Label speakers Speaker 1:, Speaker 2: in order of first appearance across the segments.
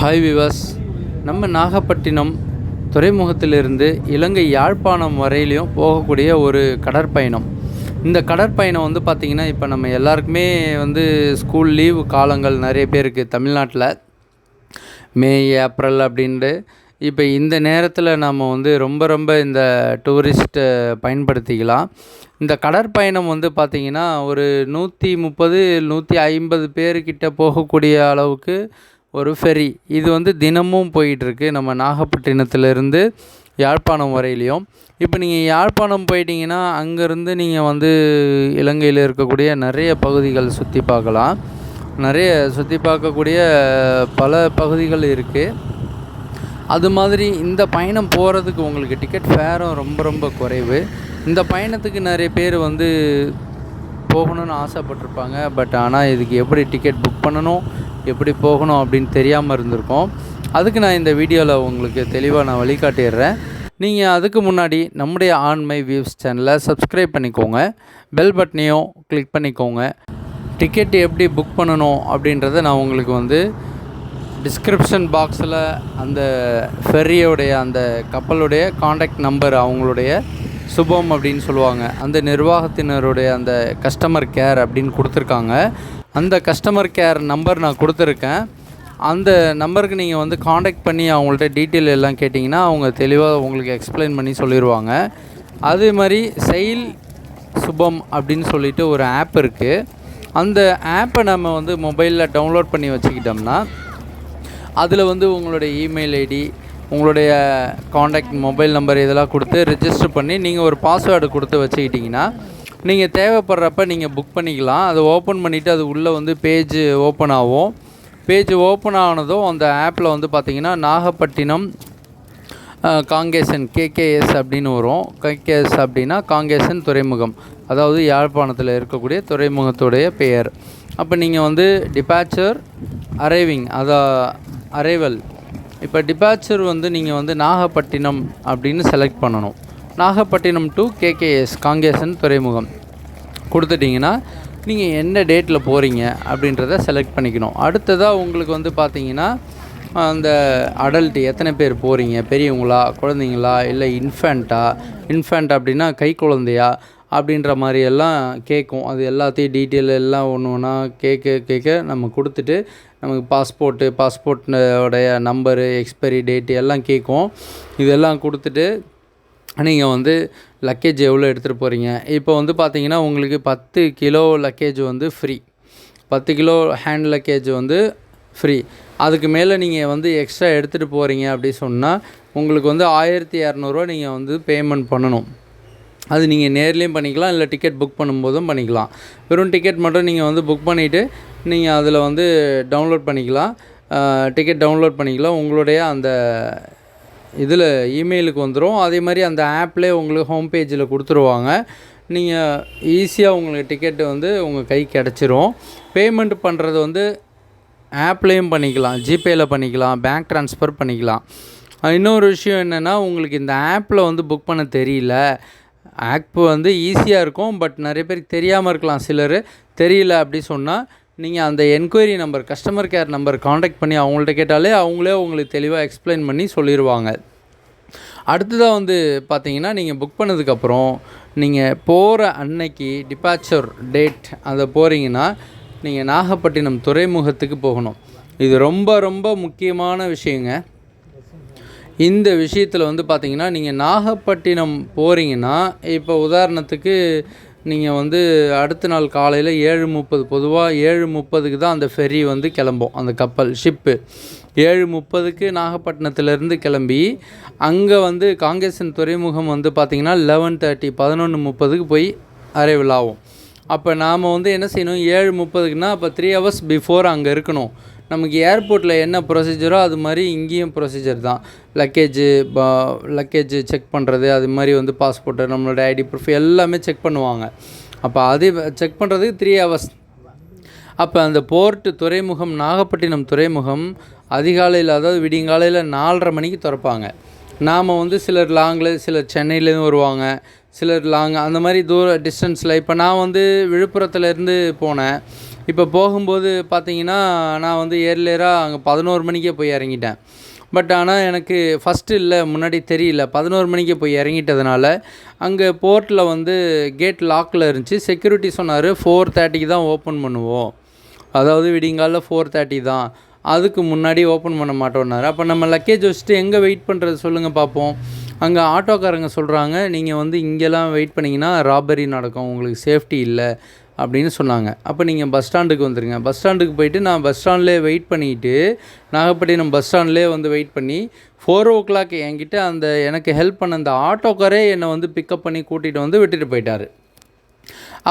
Speaker 1: Hi விவாஸ் நம்ம நாகப்பட்டினம் துறைமுகத்திலிருந்து இலங்கை யாழ்ப்பாணம் வரையிலையும் போகக்கூடிய ஒரு கடற்பயணம். இந்த கடற்பயணம் வந்து பார்த்திங்கன்னா இப்போ நம்ம எல்லாருக்குமே வந்து ஸ்கூல் லீவு காலங்கள் நிறைய பேருக்கு தமிழ்நாட்டில். மே ஏப்ரல் அப்படின்ட்டு. இப்போ இந்த நேரத்தில் நம்ம வந்து ரொம்ப ரொம்ப இந்த டூரிஸ்ட்டை பயன்படுத்திக்கலாம். இந்த கடற்பயணம் வந்து பார்த்திங்கன்னா ஒரு நூற்றி முப்பது நூற்றி ஐம்பது பேர்கிட்ட போகக்கூடிய அளவுக்கு ஒரு ஃபெரி இது வந்து தினமும் போயிட்டுருக்கு. நம்ம நாகப்பட்டினத்துலேருந்து யாழ்ப்பாணம் வரையிலையும். இப்போ நீங்கள் யாழ்ப்பாணம் போயிட்டீங்கன்னா அங்கேருந்து நீங்கள் வந்து இலங்கையில் இருக்கக்கூடிய நிறைய பகுதிகள் சுற்றி பார்க்கலாம். நிறைய சுற்றி பார்க்கக்கூடிய பல பகுதிகள் இருக்குது அது மாதிரி இந்த பயணம் போகிறதுக்கு உங்களுக்கு டிக்கெட் ஃபேரும் ரொம்ப ரொம்ப குறைவு. இந்த பயணத்துக்கு நிறைய பேர் வந்து போகணும்னு ஆசைப்பட்டிருப்பாங்க. பட் ஆனால் இதுக்கு எப்படி டிக்கெட் புக் பண்ணணும்? எப்படி போகணும் அப்படின்னு தெரியாமல் இருந்திருக்கோம். அதுக்கு நான் இந்த வீடியோவில் உங்களுக்கு தெளிவாக நான் வழிகாட்டிடுறேன். நீங்கள் அதுக்கு முன்னாடி நம்முடைய ஆன்மை வியூஸ் சேனலை சப்ஸ்கிரைப் பண்ணிக்கோங்க. பெல் பட்டனையும் கிளிக் பண்ணிக்கோங்க. டிக்கெட் எப்படி புக் பண்ணணும் அப்படின்றத நான் உங்களுக்கு வந்து டிஸ்கிரிப்ஷன் பாக்ஸில் அந்த ஃபெரியோடைய அந்த கப்பலுடைய காண்டாக்ட் நம்பர் அவங்களுடைய சுபம் அப்படின்னு சொல்லுவாங்க. அந்த நிர்வாகத்தினருடைய அந்த கஸ்டமர் கேர் அப்படின்னு கொடுத்துருக்காங்க. அந்த கஸ்டமர் கேர் நம்பர் நான் கொடுத்துருக்கேன். அந்த நம்பருக்கு நீங்கள் வந்து காண்டாக்ட் பண்ணி அவங்கள்ட்ட டீட்டெயில் எல்லாம் கேட்டிங்கன்னா அவங்க தெளிவாக உங்களுக்கு எக்ஸ்பிளைன் பண்ணி சொல்லிடுவாங்க அதே மாதிரி செயல் சுபம் அப்படின்னு சொல்லிட்டு ஒரு ஆப் இருக்குது அந்த ஆப்பை நம்ம வந்து மொபைலில் டவுன்லோட் பண்ணி வச்சுக்கிட்டோம்னா அதில் வந்து உங்களுடைய இமெயில் ஐடி உங்களுடைய காண்டாக்ட் மொபைல் நம்பர் இதெல்லாம் கொடுத்து ரிஜிஸ்டர் பண்ணி நீங்கள் ஒரு பாஸ்வேர்டு கொடுத்து வச்சுக்கிட்டிங்கன்னா நீங்கள் தேவைப்படுறப்ப நீங்கள் புக் பண்ணிக்கலாம். அதை ஓப்பன் பண்ணிவிட்டு அது உள்ளே வந்து பேஜ் ஓப்பன் ஆகும். பேஜ் ஓப்பன் ஆனதும் அந்த ஆப்பில் வந்து பார்த்திங்கன்னா நாகப்பட்டினம் காங்கேசன் கேகேஎஸ் அப்படின்னு வரும். கேகேஎஸ் அப்படின்னா காங்கேசன் துறைமுகம். அதாவது யாழ்ப்பாணத்தில் இருக்கக்கூடிய துறைமுகத்துடைய பெயர். அப்போ நீங்கள் வந்து டிபாச்சர் அரைவிங் அதா அரைவல் இப்போ டிபாச்சர் வந்து நீங்கள் வந்து நாகப்பட்டினம் அப்படின்னு செலக்ட் பண்ணணும். நாகப்பட்டினம் டு கேகேஎஸ் காங்கேசன் துறைமுகம். கொடுத்துட்டிங்கன்னா நீங்கள் என்ன டேட்டில் போகிறீங்க அப்படின்றத செலக்ட் பண்ணிக்கணும். அடுத்ததாக உங்களுக்கு வந்து பார்த்தீங்கன்னா அந்த அடல்ட்டு எத்தனை பேர் போகிறீங்க பெரியவங்களா குழந்தைங்களா இல்லை இன்ஃபேண்ட்டா இன்ஃபேண்ட் அப்படின்னா கை குழந்தையா? அப்படின்ற மாதிரி எல்லாம் கேட்கும் அது எல்லாத்தையும் டீட்டெயில் எல்லாம் ஒன்று ஒன்றா கேட்க கேட்க நம்ம கொடுத்துட்டு நமக்கு பாஸ்போர்ட்டு பாஸ்போர்ட்டோடைய நம்பரு எக்ஸ்பைரி டேட்டு எல்லாம் கேட்கும் இதெல்லாம் கொடுத்துட்டு நீங்கள் வந்து லக்கேஜ் எவ்வளோ எடுத்துகிட்டு போகிறீங்க இப்போ வந்து பார்த்தீங்கன்னா உங்களுக்கு பத்து கிலோ லக்கேஜ் வந்து ஃப்ரீ பத்து கிலோ ஹேண்ட் லக்கேஜ் வந்து ஃப்ரீ அதுக்கு மேலே நீங்கள் வந்து எக்ஸ்ட்ரா எடுத்துகிட்டு போகிறீங்க அப்படி சொன்னால் உங்களுக்கு வந்து ஆயிரத்தி இரநூறுவா நீங்கள் வந்து பேமெண்ட் பண்ணணும். அது நீங்கள் நேர்லேயும் பண்ணிக்கலாம் இல்லை டிக்கெட் புக் பண்ணும்போதும் பண்ணிக்கலாம். வெறும் டிக்கெட் மட்டும் நீங்கள் வந்து புக் பண்ணிவிட்டு நீங்கள் அதில் வந்து டவுன்லோட் பண்ணிக்கலாம். டிக்கெட் டவுன்லோட் பண்ணிக்கலாம். உங்களுடைய அந்த இதில் இமெயிலுக்கு வந்துடும் அதே மாதிரி அந்த ஆப்லேயே உங்களுக்கு ஹோம் பேஜில் கொடுத்துருவாங்க. நீங்கள் ஈஸியாக உங்களுக்கு டிக்கெட்டு வந்து உங்கள் கை கிடச்சிரும். பேமெண்ட் பண்ணுறது வந்து ஆப்லேயும் பண்ணிக்கலாம். ஜிபேயில் பண்ணிக்கலாம். பேங்க் ட்ரான்ஸ்ஃபர் பண்ணிக்கலாம். இன்னொரு விஷயம் என்னென்னா உங்களுக்கு இந்த ஆப்பில் வந்து புக் பண்ண தெரியல. ஆப் வந்து ஈஸியாக இருக்கும். பட் நிறைய பேருக்கு தெரியாமல் இருக்கலாம் சிலர். தெரியல அப்படி சொன்னால் நீங்கள் அந்த enquiry number customer care number contact பண்ணி அவங்கள்ட்ட கேட்டாலே அவங்களே உங்களுக்கு தெளிவாக எக்ஸ்பிளைன் பண்ணி சொல்லிடுவாங்க அடுத்ததாக வந்து பார்த்தீங்கன்னா நீங்கள் புக் பண்ணதுக்கப்புறம் நீங்கள் போகிற அன்னைக்கு டிபாச்சர் டேட் அதை போகிறீங்கன்னா நீங்கள் நாகப்பட்டினம் துறைமுகத்துக்கு போகணும். இது ரொம்ப ரொம்ப முக்கியமான விஷயங்க. இந்த விஷயத்தில் வந்து பார்த்தீங்கன்னா நீங்கள் நாகப்பட்டினம் போகிறீங்கன்னா இப்போ உதாரணத்துக்கு நீங்கள் வந்து அடுத்த நாள் காலையில் ஏழு முப்பது பொதுவாக ஏழு முப்பதுக்கு தான் அந்த ஃபெரி வந்து கிளம்பும் அந்த கப்பல் ஷிப்பு. ஏழு முப்பதுக்கு நாகப்பட்டினத்துலேருந்து கிளம்பி அங்கே வந்து காங்கேசன் துறைமுகம் வந்து பார்த்திங்கன்னா லெவன் தேர்ட்டி பதினொன்று முப்பதுக்கு போய் அரைவில் ஆகும் அப்போ நாம் வந்து என்ன செய்யணும்? ஏழு முப்பதுக்குன்னா அப்போ த்ரீ ஹவர்ஸ் பிஃபோர் அங்கே இருக்கணும். நமக்கு ஏர்போர்ட்டில் என்ன ப்ரொசீஜரோ அது மாதிரி இங்கேயும் ப்ரொசீஜர் தான். லக்கேஜு லக்கேஜ் செக் பண்ணுறது அது மாதிரி வந்து பாஸ்போர்ட்டு நம்மளோட ஐடி ப்ரூஃப் எல்லாமே செக் பண்ணுவாங்க. அப்போ அது செக் பண்ணுறதுக்கு த்ரீ ஹவர்ஸ் அப்போ அந்த போர்ட்டு துறைமுகம் நாகப்பட்டினம் துறைமுகம் அதிகாலையில் அதாவது விடியங்காலையில் நாலரை மணிக்கு திறப்பாங்க. நாம் வந்து சிலர் லாங்கில் சிலர் சென்னையிலேருந்து வருவாங்க. சிலர் லாங் அந்த மாதிரி தூர டிஸ்டன்ஸில் இப்போ நான் வந்து விழுப்புரத்துலேருந்து போனேன். இப்போ போகும்போது பார்த்தீங்கன்னா நான் வந்து ஏர்லியராக அங்கே பதினோரு மணிக்கே போய் இறங்கிட்டேன். பட் ஆனால் எனக்கு ஃபஸ்ட்டு இல்லை முன்னாடி தெரியல. பதினோரு மணிக்கே போய் இறங்கிட்டதுனால அங்கே போர்ட்டில் வந்து கேட் லாக்கில் இருந்துச்சு. செக்யூரிட்டி சொன்னார் ஃபோர் தேர்ட்டிக்கு தான் ஓப்பன் பண்ணுவோம். அதாவது விடிங்காலில் ஃபோர் தேர்ட்டி தான். அதுக்கு முன்னாடி ஓப்பன் பண்ண மாட்டோம்னாரு. அப்போ நம்ம லக்கேஜ் வச்சுட்டு எங்கே வெயிட் பண்ணுறது சொல்லுங்கள் பார்ப்போம் அங்கே ஆட்டோக்காரங்க சொல்கிறாங்க நீங்கள் வந்து இங்கெல்லாம் வெயிட் பண்ணிங்கன்னா ராபரி நடக்கும். உங்களுக்கு சேஃப்டி இல்லை. அப்படின்னு சொன்னாங்க. அப்போ நீங்கள் பஸ் ஸ்டாண்டுக்கு வந்துடுங்க பஸ் ஸ்டாண்டுக்கு போயிட்டு நான் பஸ் ஸ்டாண்ட்லேயே வெயிட் பண்ணிக்கிட்டு நாகப்பட்டினம் பஸ் ஸ்டாண்ட்லேயே வந்து வெயிட் பண்ணி ஃபோர் ஓ கிளாக் என்கிட்ட அந்த எனக்கு ஹெல்ப் பண்ண அந்த ஆட்டோக்காரே என்னை வந்து பிக்கப் பண்ணி கூட்டிகிட்டு வந்து விட்டுட்டு போயிட்டார்.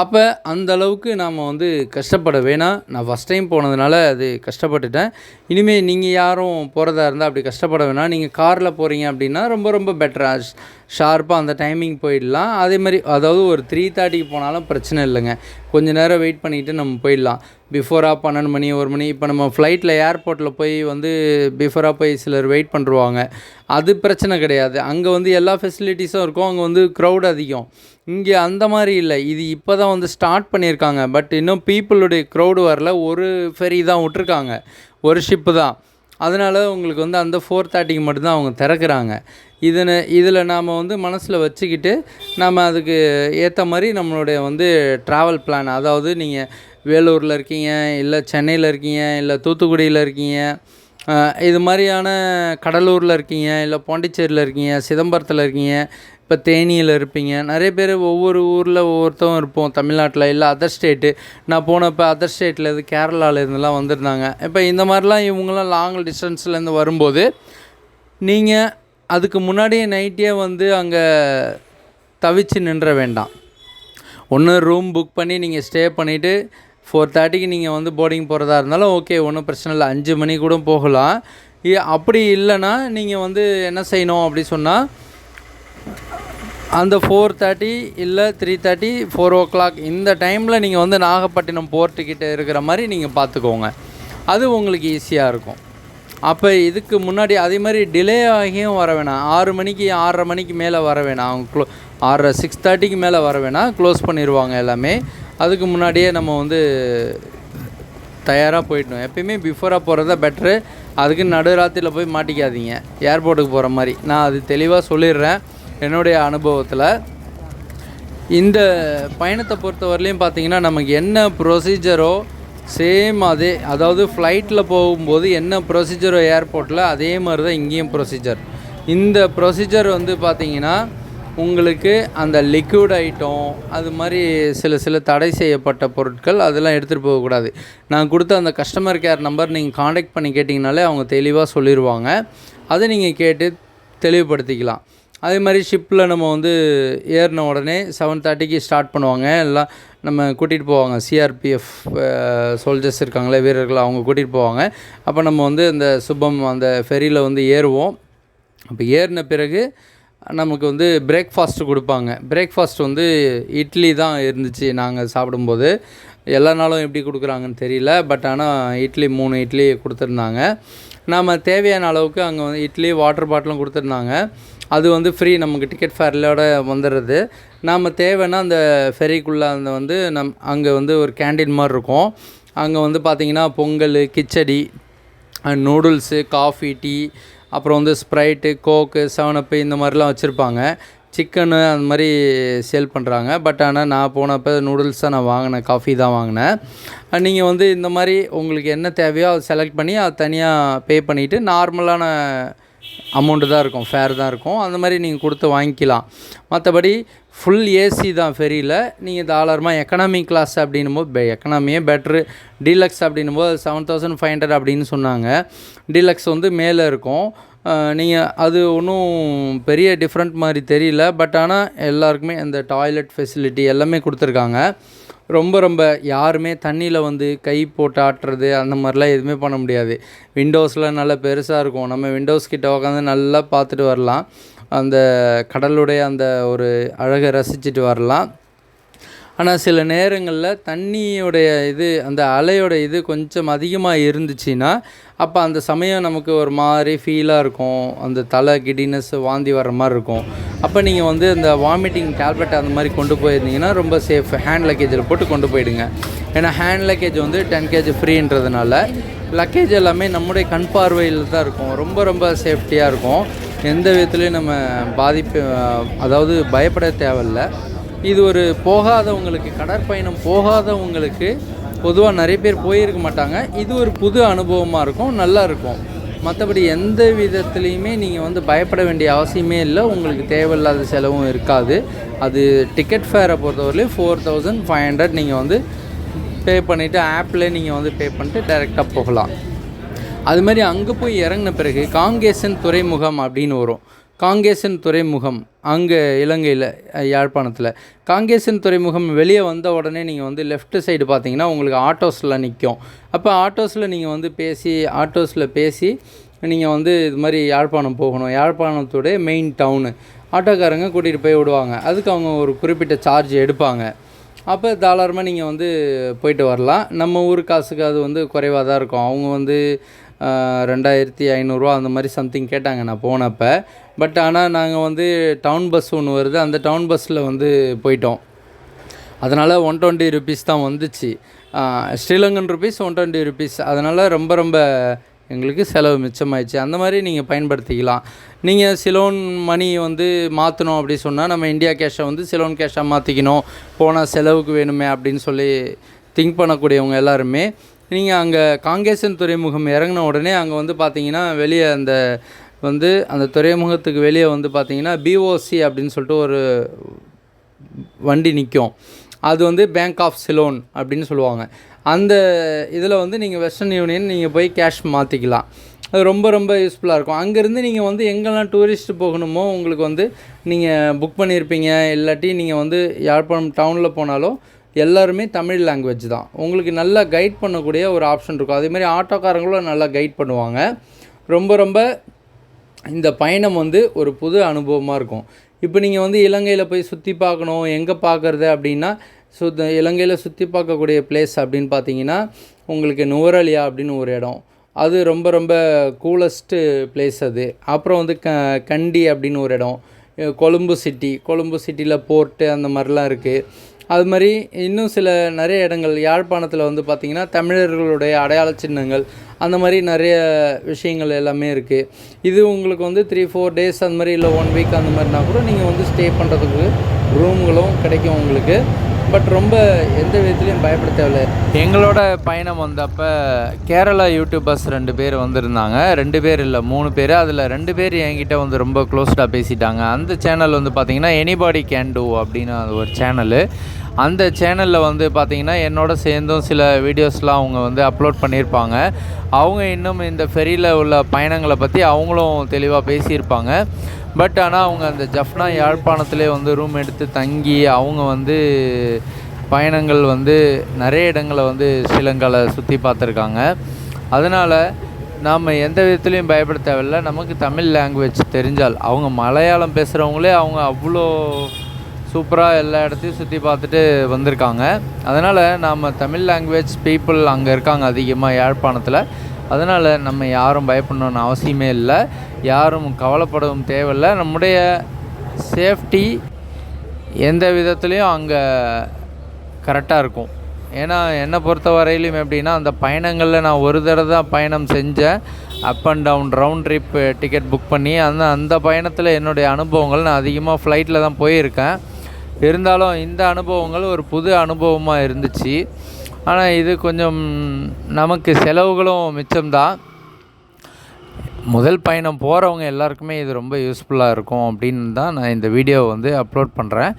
Speaker 1: அப்போ அந்த அளவுக்கு நாம் வந்து கஷ்டப்பட வேணாம். நான் ஃபஸ்ட் டைம் போனதுனால அது கஷ்டப்பட்டுட்டேன். இனிமேல் நீங்கள் யாரும் போகிறதா இருந்தால் அப்படி கஷ்டப்பட வேணாம். நீங்கள் காரில் போகிறீங்க அப்படின்னா ரொம்ப ரொம்ப பெட்டராக ஷார்ப்பாக அந்த டைமிங் போயிடலாம். அதே மாதிரி அதாவது ஒரு த்ரீ தேர்ட்டிக்கு போனாலும் பிரச்சனை இல்லைங்க. கொஞ்சம் நேரம் வெயிட் பண்ணிவிட்டு நம்ம போயிடலாம். பிஃபோராக பன்னெண்டு மணி ஒரு மணி இப்போ நம்ம ஃப்ளைட்டில் ஏர்போர்ட்டில் போய் வந்து பிஃபோராக போய் சிலர் வெயிட் பண்ணுருவாங்க அது பிரச்சனை கிடையாது. அங்கே வந்து எல்லா ஃபெசிலிட்டிஸும் இருக்கும். அங்கே வந்து க்ரௌட் அதிகம். இங்கே அந்த மாதிரி இல்லை. இது இப்போ தான் வந்து ஸ்டார்ட் பண்ணியிருக்காங்க பட் இன்னும் பீப்புளுடைய க்ரௌடு வரல. ஒரு ஃபெரி தான் விட்ருக்காங்க ஒரு ஷிப்பு தான். அதனால் உங்களுக்கு வந்து அந்த ஃபோர் தேர்ட்டிக்கு மட்டும்தான் அவங்க திறக்கிறாங்க. இதனை இதில் நாம் வந்து மனசில் வச்சுக்கிட்டு நம்ம அதுக்கு ஏற்ற மாதிரி நம்மளுடைய வந்து ட்ராவல் பிளான் அதாவது நீங்கள் வேலூரில் இருக்கீங்க இல்லை சென்னையில் இருக்கீங்க இல்லை தூத்துக்குடியில் இருக்கீங்க இது மாதிரியான கடலூரில் இருக்கீங்க இல்லை பாண்டிச்சேரியில் இருக்கீங்க சிதம்பரத்தில் இருக்கீங்க இப்போ தேனியில் இருப்பீங்க. நிறைய பேர் ஒவ்வொரு ஊரில் ஒவ்வொருத்தரும் இருப்போம். தமிழ்நாட்டில் இல்லை அதர் ஸ்டேட்டு நான் போனப்போ அதர் ஸ்டேட்டில் இது கேரளாவில் இருந்துலாம் வந்திருந்தாங்க. இப்போ இந்த மாதிரிலாம் இவங்களாம் லாங் டிஸ்டன்ஸ்லேருந்து வரும்போது நீங்கள் அதுக்கு முன்னாடியே நைட்டே வந்து அங்கே தவிச்சு நின்ற வேண்டாம். ஒன்று ரூம் புக் பண்ணி நீங்கள் ஸ்டே பண்ணிவிட்டு ஃபோர் தேர்ட்டிக்கு நீங்கள் வந்து போர்டிங் போகிறதா இருந்தாலும் ஓகே ஒன்றும் பிரச்சனை இல்லை. அஞ்சு மணி கூட போகலாம். அப்படி இல்லைன்னா நீங்கள் வந்து என்ன செய்யணும் அப்படி சொன்னால் அந்த ஃபோர் தேர்ட்டி இல்லை three thirty four o'clock இந்த டைமில் நீங்கள் வந்து நாகப்பட்டினம் போர்ட்டுக்கிட்ட இருக்கிற மாதிரி நீங்கள் பார்த்துக்கோங்க அது உங்களுக்கு ஈஸியாக இருக்கும். அப்போ இதுக்கு முன்னாடி அதே மாதிரி டிலே ஆகியும் வர வேணாம். ஆறு மணிக்கு ஆறரை மணிக்கு மேலே வர வேணாம். அவங்க க்ளோ ஆறரை சிக்ஸ் தேர்ட்டிக்கு மேலே வர வேணாம். க்ளோஸ் பண்ணிடுவாங்க எல்லாமே. அதுக்கு முன்னாடியே நம்ம வந்து தயாராக போயிட்டோம் எப்பயுமே பிஃபோராக போகிறது தான் பெட்ரு அதுக்கு நடுராத்திரியில் போய் மாட்டிக்காதீங்க. ஏர்போர்ட்டுக்கு போகிற மாதிரி. நான் அது தெளிவாக சொல்லிடுறேன். என்னுடைய அனுபவத்தில் இந்த பயணத்தை பொறுத்தவரையிலையும் பார்த்தீங்கன்னா நமக்கு என்ன ப்ரொசீஜரோ சேம் அதே அதாவது ஃப்ளைட்டில் போகும்போது என்ன ப்ரொசீஜரோ ஏர்போர்ட்டில் அதே மாதிரி தான் இங்கேயும் ப்ரொசீஜர் இந்த ப்ரொசீஜர் வந்து பார்த்திங்கன்னா உங்களுக்கு அந்த லிக்விட் ஐட்டம் அது மாதிரி சில சில தடை செய்யப்பட்ட பொருட்கள் அதெல்லாம் எடுத்துகிட்டு போகக்கூடாது. நான் கொடுத்த அந்த கஸ்டமர் கேர் நம்பர் நீங்கள் காண்டாக்ட் பண்ணி கேட்டிங்கனாலே அவங்க தெளிவாக சொல்லிடுவாங்க அதை நீங்கள் கேட்டு தெளிவுபடுத்திக்கலாம். அதே மாதிரி ஷிப்பில் நம்ம வந்து ஏறின உடனே செவன் தேர்ட்டிக்கு ஸ்டார்ட் பண்ணுவாங்க. எல்லாம் நம்ம கூட்டிகிட்டு போவாங்க. சிஆர்பிஎஃப் சோல்ஜர்ஸ் இருக்காங்களே வீரர்கள் அவங்க கூட்டிகிட்டு போவாங்க. அப்போ நம்ம வந்து அந்த சுபம் அந்த ஃபெரியில் வந்து ஏறுவோம். அப்போ ஏறின பிறகு நமக்கு வந்து பிரேக்ஃபாஸ்ட் கொடுப்பாங்க. பிரேக்ஃபாஸ்ட் வந்து இட்லி தான் இருந்துச்சு நாங்கள் சாப்பிடும்போது. எல்லா நாளும் எப்படி கொடுக்குறாங்கன்னு தெரியல. பட் ஆனால் இட்லி மூணு இட்லி கொடுத்துருந்தாங்க. நாம் தேவையான அளவுக்கு அங்கே வந்து இட்லி வாட்டர் பாட்டிலும் கொடுத்துருந்தாங்க. அது வந்து ஃப்ரீ நமக்கு டிக்கெட் ஃபேர்லோட வந்துடுறது. நாம் தேவைன்னா அந்த ஃபெரிக்குள்ளே அந்த வந்து நம் அங்கே வந்து ஒரு கேண்டீன் மாதிரி இருக்கும். அங்கே வந்து பார்த்திங்கன்னா pongal khichdi noodles coffee tea அப்புறம் வந்து ஸ்ப்ரைட்டு கோக்கு செவனப்பு இந்த மாதிரிலாம் வச்சுருப்பாங்க. சிக்கனு அந்த மாதிரி சேல் பண்ணுறாங்க பட் ஆனால் நான் போனப்போ நூடுல்ஸ் தான் நான் வாங்கினேன் காஃபி தான் வாங்கினேன். நீங்கள் வந்து இந்த மாதிரி உங்களுக்கு என்ன தேவையோ அதை செலக்ட் பண்ணி அதை தனியாக பே பண்ணிவிட்டு நார்மலான அமௌண்ட்டு தான் இருக்கும் ஃபேர் தான் இருக்கும். அந்த மாதிரி நீங்கள் கொடுத்து வாங்கிக்கலாம். மற்றபடி ஃபுல் ஏசி தான் ஃபெரியில் நீங்கள் தாராளமாக எக்கனாமி கிளாஸ் அப்படின்னும் போது எக்கனாமியே பெட்ரு டீலக்ஸ் அப்படின்னும் போது செவன் தௌசண்ட் ஃபைவ் ஹண்ட்ரட் அப்படின்னு சொன்னாங்க. டீலக்ஸ் வந்து மேலே இருக்கும். நீங்கள் அது ஒன்றும் பெரிய டிஃப்ரெண்ட் மாதிரி தெரியல. பட் ஆனால் எல்லாருக்குமே அந்த டாய்லெட் ஃபெசிலிட்டி எல்லாமே கொடுத்துருக்காங்க. ரொம்ப ரொம்ப யாருமே தண்ணியில் வந்து கை போட்டு ஆட்டுறது அந்த மாதிரிலாம் எதுவுமே பண்ண முடியாது. விண்டோஸில் நல்லா பெருசாக இருக்கும். நம்ம விண்டோஸ் கிட்ட உட்காந்து நல்லா பார்த்துட்டு வரலாம். அந்த கடலுடைய அந்த ஒரு அழகை ரசிச்சுட்டு வரலாம். ஆனால் சில நேரங்களில் தண்ணியோடைய இது அந்த அலையோட இது கொஞ்சம் அதிகமாக இருந்துச்சுன்னா அப்போ அந்த சமயம் நமக்கு ஒரு மாதிரி ஃபீலாக இருக்கும். அந்த தலை கிடினஸ் வாந்தி வர மாதிரி இருக்கும். அப்போ நீங்கள் வந்து இந்த வாமிட்டிங் டேப்லெட் அந்த மாதிரி கொண்டு போயிருந்தீங்கன்னா ரொம்ப சேஃப் ஹேண்ட் லக்கேஜில் போட்டு கொண்டு போயிடுங்க. ஏன்னா ஹேண்ட் லக்கேஜ் வந்து டென் கேஜி ஃப்ரீன்றதுனால லக்கேஜ் எல்லாமே நம்முடைய கண் பார்வையில் தான் இருக்கும். ரொம்ப ரொம்ப சேஃப்டியாக இருக்கும். எந்த விதத்துலேயும் நம்ம பாதிப்பு அதாவது பயப்பட தேவையில்லை. இது ஒரு போகாதவங்களுக்கு கடற்பயணம் போகாதவங்களுக்கு பொதுவாக நிறைய பேர் போயிருக்க மாட்டாங்க. இது ஒரு புது அனுபவமாக இருக்கும் நல்லா இருக்கும். மற்றபடி எந்த விதத்துலேயுமே நீங்கள் வந்து பயப்பட வேண்டிய அவசியமே இல்லை. உங்களுக்கு தேவையில்லாத செலவும் இருக்காது. அது டிக்கெட் ஃபேரை பொறுத்தவரையிலையும் ஃபோர் தௌசண்ட் ஃபைவ் ஹண்ட்ரட் நீங்கள் வந்து பே பண்ணிவிட்டு ஆப்பில் நீங்கள் வந்து பே பண்ணிட்டு டைரெக்டாக போகலாம். அது மாதிரி அங்கே போய் இறங்கின பிறகு காங்கேசன் துறைமுகம் அப்படின்னு வரும். காங்கேசன் துறைமுகம் அங்கே இலங்கையில் யாழ்ப்பாணத்தில். காங்கேசன் துறைமுகம் வெளியே வந்த உடனே நீங்கள் வந்து லெஃப்ட் சைடு பார்த்தீங்கன்னா உங்களுக்கு ஆட்டோஸில் நிற்கும் அப்போ ஆட்டோஸில் நீங்கள் வந்து பேசி ஆட்டோஸில் பேசி நீங்கள் வந்து இது மாதிரி யாழ்ப்பாணம் போகணும். யாழ்ப்பாணத்துடைய மெயின் டவுனு ஆட்டோக்காரங்க கூட்டிகிட்டு போய் விடுவாங்க. அதுக்கு அவங்க ஒரு குறிப்பிட்ட சார்ஜ் எடுப்பாங்க. அப்போ தாராளமாக நீங்கள் வந்து போயிட்டு வரலாம். நம்ம ஊர் காசுக்கு அது வந்து குறைவாக தான் இருக்கும். அவங்க வந்து ரெண்டாயிரத்தி ஐநூறுரூவா அந்த மாதிரி சம்திங் கேட்டாங்க நான் போனப்போ. பட் ஆனால் நாங்கள் வந்து டவுன் பஸ் ஒன்று வருது அந்த டவுன் பஸ்ஸில் வந்து போயிட்டோம். அதனால் ஒன் டுவெண்ட்டி ருபீஸ் தான் வந்துச்சு. Sri Lankan rupees one twenty rupees அதனால் ரொம்ப ரொம்ப எங்களுக்கு செலவு மிச்சமாயிடுச்சு. அந்த மாதிரி நீங்கள் பயன்படுத்திக்கலாம். நீங்கள் சிலோன் மணி வந்து மாற்றணும் அப்படி சொன்னால் நம்ம இந்தியா கேஷை வந்து சிலோன் கேஷாக மாற்றிக்கணும் போனால் செலவுக்கு வேணுமே அப்படின்னு சொல்லி திங்க் பண்ணக்கூடியவங்க எல்லாருமே நீங்கள் அங்கே காங்கேசன் துறைமுகம் இறங்கின உடனே அங்கே வந்து பார்த்தீங்கன்னா வெளியே அந்த வந்து அந்த துறைமுகத்துக்கு வெளியே வந்து பார்த்தீங்கன்னா பிஓசி அப்படின்னு சொல்லிட்டு ஒரு வண்டி நிற்கும் அது வந்து பேங்க் ஆஃப் சிலோன் அப்படின்னு சொல்லுவாங்க. அந்த இதில் வந்து நீங்கள் வெஸ்டர்ன் யூனியன் நீங்கள் போய் கேஷ் மாற்றிக்கலாம் அது ரொம்ப ரொம்ப யூஸ்ஃபுல்லாக இருக்கும். அங்கேருந்து நீங்கள் வந்து எங்கெல்லாம் டூரிஸ்ட் போகணுமோ உங்களுக்கு வந்து நீங்கள் புக் பண்ணியிருப்பீங்க இல்லாட்டி நீங்கள் வந்து யாழ்ப்பாணம் டவுனில் போனாலும் எல்லாருமே தமிழ் லாங்குவேஜ் தான். உங்களுக்கு நல்லா கைட் பண்ணக்கூடிய ஒரு ஆப்ஷன் இருக்கும். அதேமாதிரி ஆட்டோக்காரங்களும் நல்லா கைட் பண்ணுவாங்க. ரொம்ப ரொம்ப இந்த பயணம் வந்து ஒரு புது அனுபவமாக இருக்கும். இப்போ நீங்கள் வந்து இலங்கையில் போய் சுற்றி பார்க்கணும் எங்கே பார்க்குறது அப்படின்னா சு இலங்கையில் சுற்றி பார்க்கக்கூடிய பிளேஸ் அப்படின்னு பார்த்தீங்கன்னா உங்களுக்கு நுவரலியா அப்படின்னு ஒரு இடம். அது ரொம்ப ரொம்ப கூலஸ்ட்டு பிளேஸ் அது. அப்புறம் வந்து க கண்டி அப்படின்னு ஒரு இடம். கொழும்பு சிட்டி கொழும்பு சிட்டியில் போர்ட்டு அந்த மாதிரிலாம் இருக்குது அது மாதிரி இன்னும் சில நிறைய இடங்கள் யாழ்ப்பாணத்தில் வந்து பார்த்திங்கன்னா தமிழர்களுடைய அடையாள சின்னங்கள் அந்த மாதிரி நிறைய விஷயங்கள் எல்லாமே இருக்குது இது உங்களுக்கு வந்து த்ரீ ஃபோர் டேஸ் அந்த மாதிரி இல்லை ஒன் வீக் அந்த மாதிரினா கூட நீங்கள் வந்து ஸ்டே பண்ணுறதுக்கு ரூம்களும் கிடைக்கும் உங்களுக்கு. பட் ரொம்ப எந்த விதத்துலையும் பயப்பட தேவையில்லை. எங்களோட பயணம் வந்தப்போ கேரளா யூடியூபர்ஸ் ரெண்டு பேர் வந்திருந்தாங்க. ரெண்டு பேர் இல்லை மூணு பேர். அதில் ரெண்டு பேர் என்கிட்ட வந்து ரொம்ப க்ளோஸ்டாக பேசிட்டாங்க. அந்த சேனல் வந்து பார்த்திங்கன்னா எனிபாடி கேன் டூ அப்படின்னு அது ஒரு சேனலு அந்த சேனலில் வந்து பார்த்திங்கன்னா என்னோட சேர்ந்தும் சில வீடியோஸ்லாம் அவங்க வந்து அப்லோட் பண்ணியிருப்பாங்க. அவங்க இன்னும் இந்த ஃபெரியில் உள்ள பயணங்களை பற்றி அவங்களும் தெளிவாக பேசியிருப்பாங்க. பட் ஆனால் அவங்க அந்த ஜஃப்னா யாழ்ப்பாணத்திலே வந்து ரூம் எடுத்து தங்கி அவங்க வந்து பயணங்கள் வந்து நிறைய இடங்களை வந்து ஸ்ரீலங்காவில் சுற்றி பார்த்துருக்காங்க. அதனால் நாம் எந்த விதத்துலையும் பயப்பட தேவையில்ல. நமக்கு தமிழ் லாங்குவேஜ் தெரிஞ்சால் அவங்க மலையாளம் பேசுகிறவங்களே அவங்க அவ்வளோ சூப்பராக எல்லா இடத்தையும் சுற்றி பார்த்துட்டு வந்திருக்காங்க. அதனால் நாம் தமிழ் லாங்குவேஜ் பீப்புள் அங்கே இருக்காங்க அதிகமாக யாழ்ப்பாணத்தில். அதனால் நம்ம யாரும் பயப்படணும்னு அவசியமே இல்லை. யாரும் கவலைப்படவும் தேவையில்லை. நம்முடைய சேஃப்டி எந்த விதத்துலேயும் அங்கே கரெக்டாக இருக்கும். ஏன்னா என்னை பொறுத்த வரையிலும் எப்படின்னா அந்த பயணங்களில் நான் ஒரு தடவை தான் பயணம் செஞ்சேன். Up and down round trip ticket book பண்ணி அந்த அந்த பயணத்தில் என்னுடைய அனுபவங்கள் நான் அதிகமாக ஃப்ளைட்டில் தான் போயிருக்கேன். இருந்தாலும் இந்த அனுபவங்கள் ஒரு புது அனுபவமாக இருந்துச்சு. ஆனால் இது கொஞ்சம் நமக்கு செலவுகளும் மிச்சம்தான். முதல் பயணம் போகிறவங்க எல்லாருக்குமே இது ரொம்ப யூஸ்ஃபுல்லாக இருக்கும் அப்படின்னு தான் நான் இந்த வீடியோவை வந்து அப்லோட் பண்ணுறேன்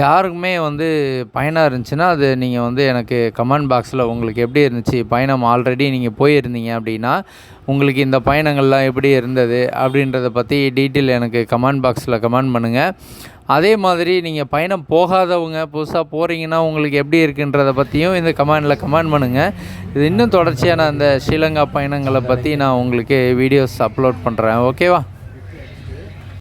Speaker 1: யாருக்குமே வந்து பயணம் இருந்துச்சுன்னா அது நீங்கள் வந்து எனக்கு கமெண்ட் பாக்ஸில் உங்களுக்கு எப்படி இருந்துச்சு? பயணம் ஆல்ரெடி நீங்கள் போயிருந்தீங்க அப்படின்னா உங்களுக்கு இந்த பயணங்கள்லாம் எப்படி இருந்தது அப்படின்றத பற்றி டீட்டெயில் எனக்கு கமெண்ட் பாக்ஸில் கமெண்ட் பண்ணுங்கள் அதே மாதிரி நீங்கள் பயணம் போகாதவங்க புதுசாக போகிறீங்கன்னா உங்களுக்கு எப்படி இருக்குன்றத பற்றியும் இந்த கமெண்டில் கமெண்ட் பண்ணுங்கள் இது இன்னும் தொடர்ச்சியாக நான் ஸ்ரீலங்கா பயணங்களை பற்றி நான் உங்களுக்கு வீடியோஸ் அப்லோட் பண்ணுறேன் ஓகேவா